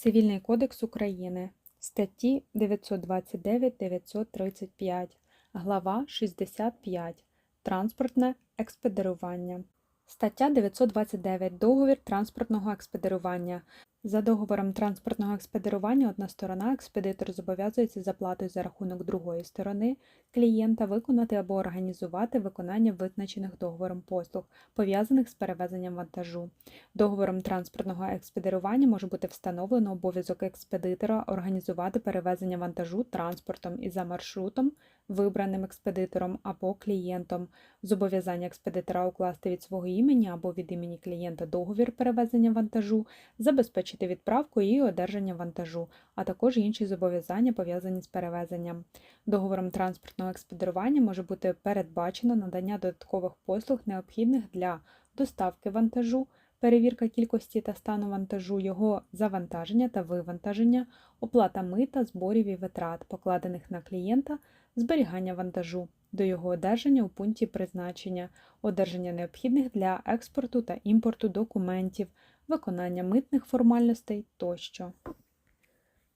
Цивільний кодекс України, статті 929-935, глава 65. Транспортне експедирування. Стаття 929. Договір транспортного експедирування. За договором транспортного експедирування одна сторона експедитор зобов'язується за платою за рахунок другої сторони клієнта виконати або організувати виконання визначених договором послуг, пов'язаних з перевезенням вантажу. Договором транспортного експедирування може бути встановлено обов'язок експедитора організувати перевезення вантажу транспортом і за маршрутом, вибраним експедитором або клієнтом, зобов'язання експедитора укласти від свого імені або від імені клієнта договір перевезення вантажу, забезпечити відправку і одержання вантажу, а також інші зобов'язання пов'язані з перевезенням. Договором транспортного експедирування може бути передбачено надання додаткових послуг, необхідних для доставки вантажу, перевірка кількості та стану вантажу, його завантаження та вивантаження, оплата мита, зборів і витрат, покладених на клієнта, зберігання вантажу, до його одержання у пункті призначення, одержання необхідних для експорту та імпорту документів, виконання митних формальностей тощо.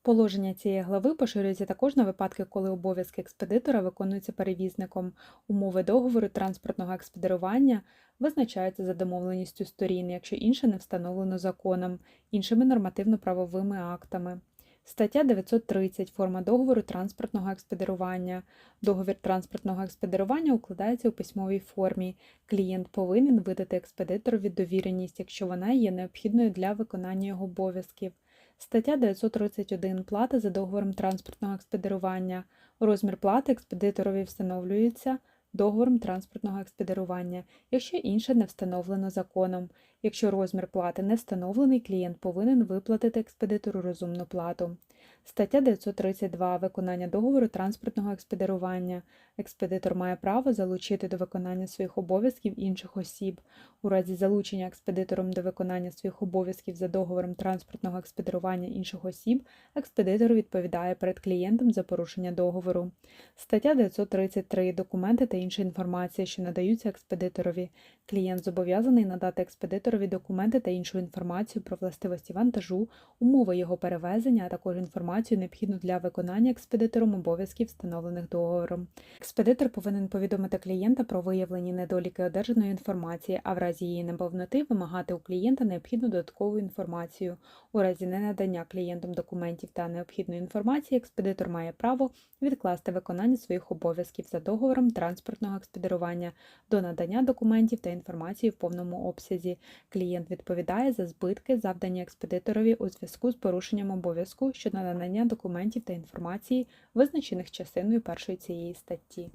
Положення цієї глави поширюється також на випадки, коли обов'язки експедитора виконуються перевізником. Умови договору транспортного експедирування визначаються за домовленістю сторін, якщо інше не встановлено законом, іншими нормативно-правовими актами. Стаття 930. Форма договору транспортного експедирування. Договір транспортного експедирування укладається у письмовій формі. Клієнт повинен видати експедиторові довіреність, якщо вона є необхідною для виконання його обов'язків. Стаття 931. Плата за договором транспортного експедирування. Розмір плати експедиторові встановлюється договором транспортного експедирування, якщо інше не встановлено законом. Якщо розмір плати не встановлений, клієнт повинен виплатити експедитору розумну плату. Стаття 932. Виконання договору транспортного експедирування. Експедитор має право залучити до виконання своїх обов'язків інших осіб. У разі залучення експедитором до виконання своїх обов'язків за договором транспортного експедирування інших осіб, експедитор відповідає перед клієнтом за порушення договору. Стаття 933. Документи та інша інформація, що надаються експедиторові. Клієнт зобов'язаний надати експедиторові документи та іншу інформацію про властивості вантажу, умови його перевезення, а також інформацію, необхідну для виконання експедитором обов'язків, встановлених договором. Експедитор повинен повідомити клієнта про виявлені недоліки одержаної інформації, а в разі її неповноти вимагати у клієнта необхідну додаткову інформацію. У разі ненадання клієнтом документів та необхідної інформації, експедитор має право відкласти виконання своїх обов'язків за договором транспортного експедирування до надання документів та інформації в повному обсязі. Клієнт відповідає за збитки, завдані експедиторові у зв'язку з порушенням обов'язку щодо надання документів та інформації, визначених частиною першої цієї статті.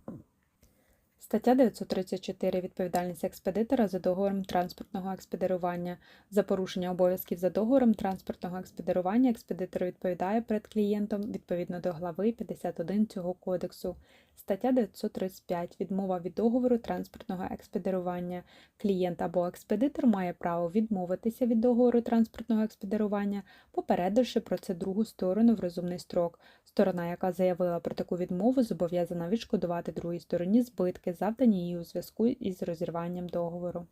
Стаття 934. Відповідальність експедитора за договором транспортного експедирування. За порушення обов'язків за договором транспортного експедирування експедитор відповідає перед клієнтом відповідно до глави 51 цього кодексу. Стаття 935. Відмова від договору транспортного експедирування. Клієнт або експедитор має право відмовитися від договору транспортного експедирування, попередивши про це другу сторону в розумний строк. Сторона, яка заявила про таку відмову, зобов'язана відшкодувати другій стороні збитки, завдані їй у зв'язку із розірванням договору.